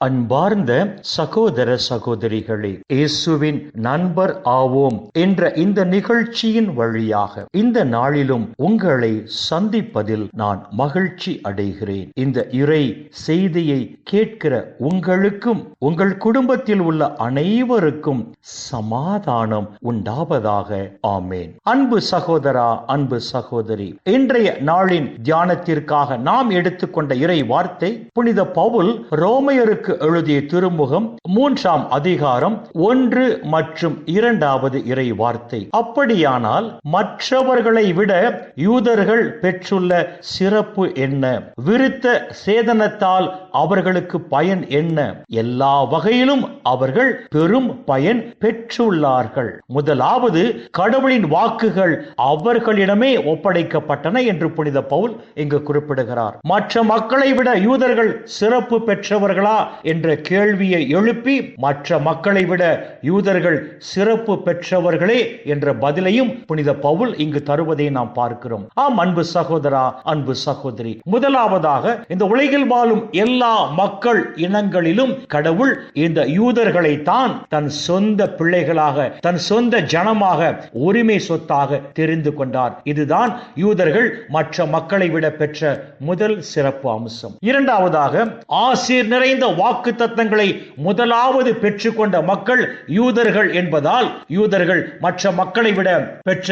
அன்பார்ந்த சகோதர சகோதரிகளே இயேசுவின் நண்பர் ஆவோம் என்ற இந்த நிகழ்ச்சியின் வழியாக இந்த நாளிலும் உங்களை சந்திப்பதில் நான் மகிழ்ச்சி அடைகிறேன். இந்த இறை செய்தியை கேட்கிற உங்களுக்கும் உங்கள் குடும்பத்தில் உள்ள அனைவருக்கும் சமாதானம் உண்டாவதாக. ஆமேன். அன்பு சகோதரா அன்பு சகோதரி இன்றைய நாளின் தியானத்திற்காக நாம் எடுத்துக்கொண்ட இறை வார்த்தை புனித பவுல் ரோமையருக்கு எழுதிய திருமுகம் மூன்றாம் அதிகாரம் ஒன்று மற்றும் இரண்டாவது இறை வார்த்தை. அப்படியானால் மற்றவர்களை விட யூதர்கள் பெற்றுள்ள சிறப்பு என்ன? விருத்த சேதனத்தால் அவர்களுக்கு பயன் என்ன? எல்லா வகையிலும் அவர்கள் பெரும் பயன் பெற்றுள்ளார்கள். முதலாவது கடவுளின் வாக்குகள் அவர்களிடமே ஒப்படைக்கப்பட்டன என்று புனித பவுல் இங்கு குறிப்பிடுகிறார். மற்ற மக்களை விட யூதர்கள் சிறப்பு பெற்றவர்களா என்ற கேள்வியை எழுப்பி மற்ற மக்களை விட யூதர்கள் சிறப்பு பெற்றவர்களே என்ற பதிலையும் புனித பவுல் இங்கு தருவதை நாம் பார்க்கிறோம். ஆம் அன்பு சகோதரா அன்பு சகோதரி. முதலாவதாக இந்த உலகில் வாழும் எல்லா மக்கள் இனங்களிலும் கடவுள் இந்த யூதர்களை தான் தன் சொந்த பிள்ளைகளாக தன் சொந்த ஜனமாக உரிமை சொத்தாக தெரிந்து கொண்டார். இதுதான் யூதர்கள் மற்ற மக்களை விட பெற்ற முதல் சிறப்பு அம்சம். இரண்டாவதாக ஆசீர் நிறைந்த வாக்கு தத்தங்களை முதலாவது பெற்றுக்கொண்ட மக்கள் யூதர்கள் என்பதால் யூதர்கள் மற்ற மக்களை விட பெற்ற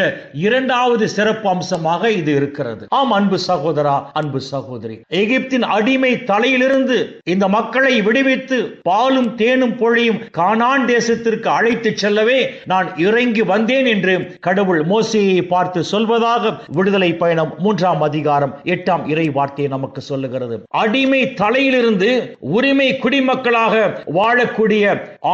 இரண்டாவது சிறப்பு அம்சமாக இது இருக்கிறது. ஆம் அன்பு சகோதரா அன்பு சகோதரி. எகிப்தின் அடிமை தலையிலிருந்து இந்த மக்களை விடுவித்து பாலும் தேனும் பொழியும் கானான் தேசத்திற்கு அழைத்து செல்லவே நான் இறங்கி வந்தேன் என்று கடவுள் மோசையை பார்த்து சொல்வதாக விடுதலை பயணம் மூன்றாம் அதிகாரம் எட்டாம் இறை வார்த்தையை நமக்கு சொல்லுகிறது. அடிமை தலையிலிருந்து உரிமை குடிமக்களாக வாழக்கூடிய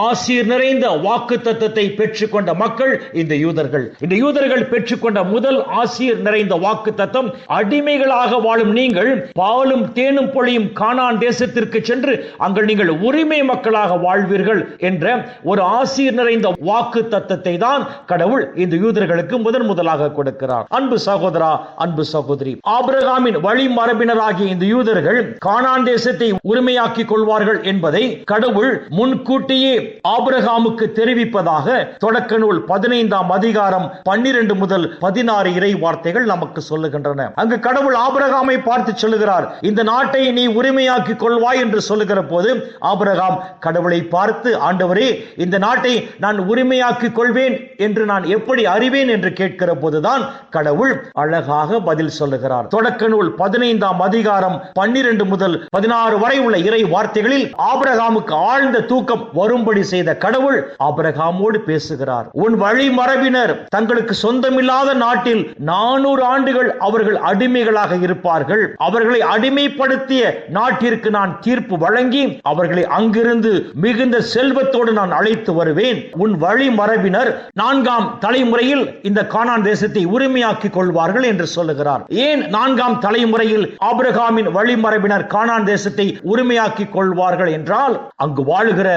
ஆசீர் நிறைந்த வாக்கு தத்தத்தை பெற்றுக்கொண்ட மக்கள் இந்த யூதர்கள். இந்த யூதர்கள் பெற்றுக்கொண்ட முதல் ஆசீர் நிறைந்த வாக்கு தத்தம் அடிமைகளாக வாழும் நீங்கள் பாலும் தேனும் பொழியும் கானான் தேசத்திற்கு சென்று அங்கு நீங்கள் உரிமை மக்களாக வாழ்வீர்கள் என்ற ஒரு ஆசீர் நிறைந்த வாக்கு தத்தத்தை தான் கடவுள் இந்த யூதர்களுக்கு முதன் முதலாக கொடுக்கிறார். அன்பு சகோதரா அன்பு சகோதரி ஆபிரகாமின் வழி மரபினராகிய இந்த யூதர்கள் கானான் தேசத்தை உரிமையாக்கிக் கொள்வார்கள் என்பதை கடவுள் முன்கூட்டியே ஆபிரகாமுக்கு தெரிவிப்பதாக தொடக்க நூல் பதினைந்தாம் அதிகாரம் பன்னிரண்டு முதல் பதினாறு இறை வார்த்தைகள் நமக்கு சொல்லுகின்றன. அங்கு கடவுள் ஆபிரகாமை பார்த்து சொல்லுகிறார். இந்த நாட்டை நீ உரிமையாக்கிக் கொள்வாய் என்று சொல்லுகிற போது ஆபிரகாம் கடவுளை பார்த்து ஆண்டவரே இந்த நாட்டை நான் உரிமையாக்கிக் கொள்வேன் என்று நான் எப்படி அறிவேன்? என்று கேட்கிற போதுதான் கடவுள் அழகாக பதில் சொல்லுகிறார். தொடக்க நூல் பதினைந்தாம் அதிகாரம் பன்னிரண்டு முதல் பதினாறு வரை உள்ள இறை வார்த்தைகளில் ஆபிரகாமுக்கு ஆழ்ந்த தூக்கம் வரும்படி செய்த கடவுள் ஆபிரகாமோடு பேசுகிறார். உன் வழி மரபினர் தங்களுக்கு சொந்தமில்லாத நாட்டில் நானூறு ஆண்டுகள் அவர்கள் அடிமைகளாக இருப்பார்கள். அவர்களை அடிமைப்படுத்திய நாட்டிற்கு நான் தீர்ப்பு வழங்கி அவர்களை அங்கிருந்து மிகுந்த செல்வத்தோடு நான் அழைத்து வருவேன். உன் வழி மரபினர் நான்காம் தலைமுறையில் இந்த கானான் தேசத்தை உரிமையாக்கிக் கொள்வார்கள் என்று சொல்லுகிறார். ஏன் நான்காம் தலைமுறையில் ஆபிரகாமின் வழிமரபினர் கானான் தேசத்தை உரிமையாக்கிக் கொள்வார்கள்? என்றால் அங்கு வாழுகிற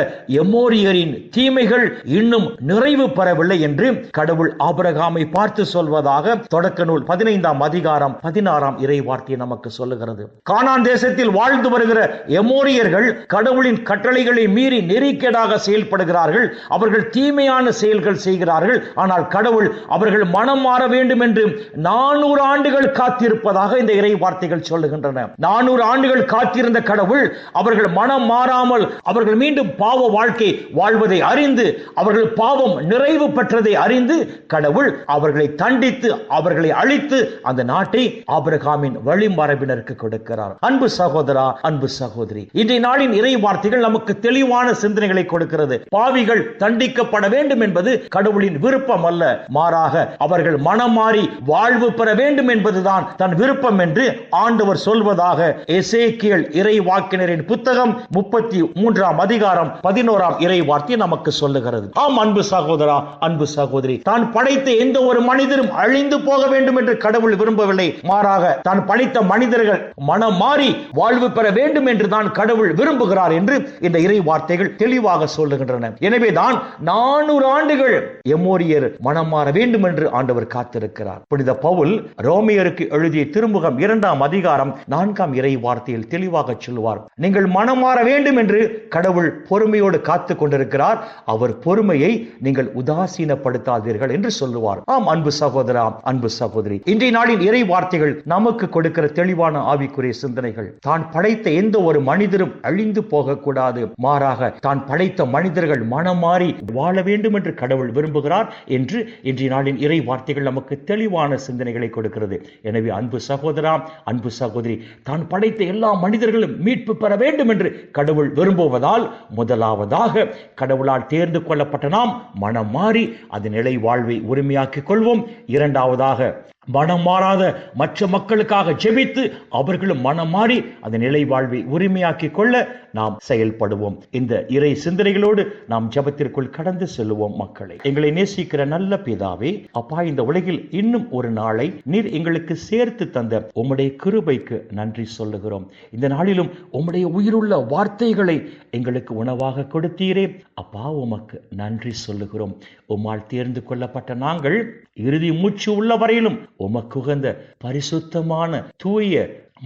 எமோரியரின் தீமைகள் இன்னும் நிறைவு பெறவில்லை என்று கடவுள் ஆபரகாமை பார்த்து சொல்வதாக தொடக்க நூல் பதினைந்தாம் அதிகாரம் பதினாறாம் இறை வார்த்தை நமக்கு சொல்லுகிறது. கானான் தேசத்தில் வாழ்ந்து வருகிற எமோரியர்கள் கடவுளின் கட்டளைகளை மீறி நெறிக்கேடாக செயல்படுகிறார்கள். அவர்கள் தீமையான செயல்கள் செய்கிறார்கள். ஆனால் கடவுள் அவர்கள் மனம் மாற வேண்டும் என்று நானூறு ஆண்டுகள் காத்திருப்பதாக இந்த இறை வார்த்தைகள் சொல்லுகின்றன. நானூறு ஆண்டுகள் காத்திருந்த கடவுள் அவர்கள் மனம் மாறாமல் அவர்கள் மீண்டும் பாவ வாழ்க்கை வாழ்வதை அறிந்து அவர்கள் பாவம் நிறைவு பெற்றதை அறிந்து கடவுள் அவர்களை தண்டித்து அவர்களை அழித்து அந்த நாட்டை ஆபிரகாமின் வழிமரபினருக்கு கொடுக்கிறார். அன்பு சகோதரா அன்பு சகோதரி இன்றைய நாளின் இறை வார்த்தைகள் நமக்கு தெளிவான சிந்தனைகளை கொடுக்கிறது. பாவிகள் தண்டிக்கப்பட வேண்டும் என்பது கடவுளின் விருப்பம் அல்ல. மாறாக அவர்கள் மனம் மாறி வாழ்வு பெற வேண்டும் என்பதுதான் தன் விருப்பம் என்று ஆண்டவர் சொல்வதாக எசேக்கியல் இறை வாக்கினரின் புத்தகம் முப்பத்தி மூன்றாம் அதிகாரம் பதினோராம் இறை வார்த்தை நமக்கு சொல்லுகிறது. ஆம் அன்பு சகோதரா அன்பு சகோதரி தான் படைத்த எந்த ஒரு மனிதரும் அழிந்து போக வேண்டும் என்று கடவுள் விரும்பவில்லை. மாறாக தான் படைத்த மனிதர்கள் மனம் மாறி வாழ்வு பெற வேண்டும் என்று தான் கடவுள் விரும்புகிறார் என்று இந்த இறை வார்த்தைகள் தெளிவாக சொல்லுகின்றன. எனவே தான் நானூறு ஆண்டுகள் எமோரியர் மனம் மாற வேண்டும் என்று ஆண்டவர் காத்திருக்கிறார். புனித பவுல் ரோமியருக்கு எழுதிய திருமுகம் இரண்டாம் அதிகாரம் நான்காம் இறை வார்த்தையில் தெளிவாக சொல்லுவார். நீங்கள் மனம் மாற வேண்டும் என்று கடவுள் பொறுமையோடு காத்து கொண்டிருக்கிறார். அவர் பொறுமையை நீங்கள் உதாசீனப்படுத்தாதீர்கள் என்று சொல்லுவார். ஆம் அன்பு சகோதரா அன்பு சகோதரி. இன்றைய நாளின் இறை வார்த்தைகள் நமக்கு கொடுக்கிற தெளிவான ஆவிக்குரிய சிந்தனைகள். தான் படைத்த எந்த ஒரு மனிதரும் அழிந்து போகக்கூடாது. மாறாக தான் படைத்த மனிதர்கள் மனம் மாறி வாழ வேண்டும் என்று கடவுள் விரும்புகிறார் என்று இன்றைய நாளின் இறை வார்த்தைகள் நமக்கு தெளிவான சிந்தனைகளை கொடுக்கிறது. எனவே அன்பு சகோதரா அன்பு சகோதரி தான் படைத்த எல்லா மனிதர்களும் மீட்பு பெற வேண்டும் என்று கடவுள் விரும்புவதால் முதலாவதாக கடவுளால் தேர்ந்து கொள்ளப்பட்ட நாம் மனம் மாறி அது நிலை வாழ்வை உரிமையாக்கிக் கொள்வோம். இரண்டாவதாக மனம் மாறாத மற்ற மக்களுக்காக ஜெபித்து அவர்களும் மனம் மாறி அந்த நிலை வாழ்வை உரிமையாக்கிக் கொள்ள நாம் செயல்படுவோம். இந்த இறை சிந்தனைகளோடு நாம் ஜபத்திற்குள் கடந்து செல்லுவோம் மக்களை. எங்களை நேசிக்கிற நல்ல பிதாவே அப்பா இந்த உலகில் இன்னும் ஒரு நாளை நீர் எங்களுக்கு சேர்த்து தந்த உம்முடைய கிருபைக்கு நன்றி சொல்லுகிறோம். இந்த நாளிலும் உம்முடைய உயிருள்ள வார்த்தைகளை எங்களுக்கு உணவாக கொடுத்தீரே. அப்பா உமக்கு நன்றி சொல்லுகிறோம். உம்மால் தேர்ந்து கொள்ளப்பட்ட நாங்கள் இறுதி மூச்சு உள்ள வரையிலும் உமக்குகந்த பரிசுத்தமான தூய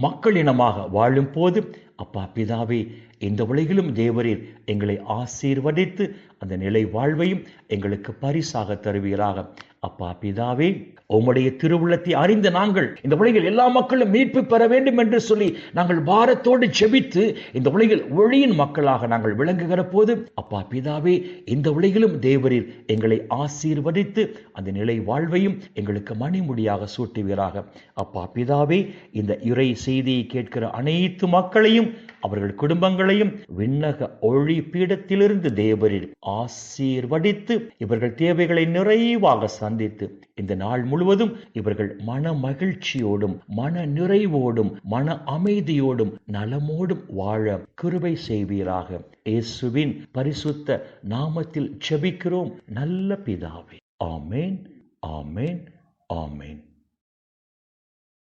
மக்களினமாக வாழும் போது அப்பா பிதாவே இந்த உலகிலும் தேவரீர் எங்களை ஆசீர்வதித்து அந்த நிலை வாழ்வையும் எங்களுக்கு பரிசாக தருவீராக. அப்பா பிதாவே உம்முடைய திருவுள்ளத்தை அறிந்த நாங்கள் இந்த உலகில் எல்லா மக்களும் மீட்பு பெற வேண்டும் என்று சொல்லி நாங்கள் பாரத்தோடு செபித்து இந்த உலகில் ஒளியின் மக்களாக நாங்கள் விளங்குகிற போது அப்பா பிதாவே இந்த உலகிலும் தேவரீர் எங்களை ஆசீர்வதித்து அந்த நிலை வாழ்வையும் எங்களுக்கு மணிமுடியாக சூட்டுவீராக. அப்பா பிதாவே இந்த இறை செய்தியை கேட்கிற அனைத்து மக்களையும் அவர்கள் குடும்பங்களையும் விண்ணக ஒளி பீடத்திலிருந்து தேவரில் ஆசீர்வடித்து இவர்கள் தேவைகளை நிறைவாக சந்தித்து இந்த நாள் முழுவதும் இவர்கள் மன மகிழ்ச்சியோடும் மன நிறைவோடும் மன அமைதியோடும் நலமோடும் வாழ கிருபை செய்வீராக. இயேசுவின் பரிசுத்த நாமத்தில் செபிக்கிறோம் நல்ல பிதாவே. ஆமேன். ஆமேன். ஆமேன்.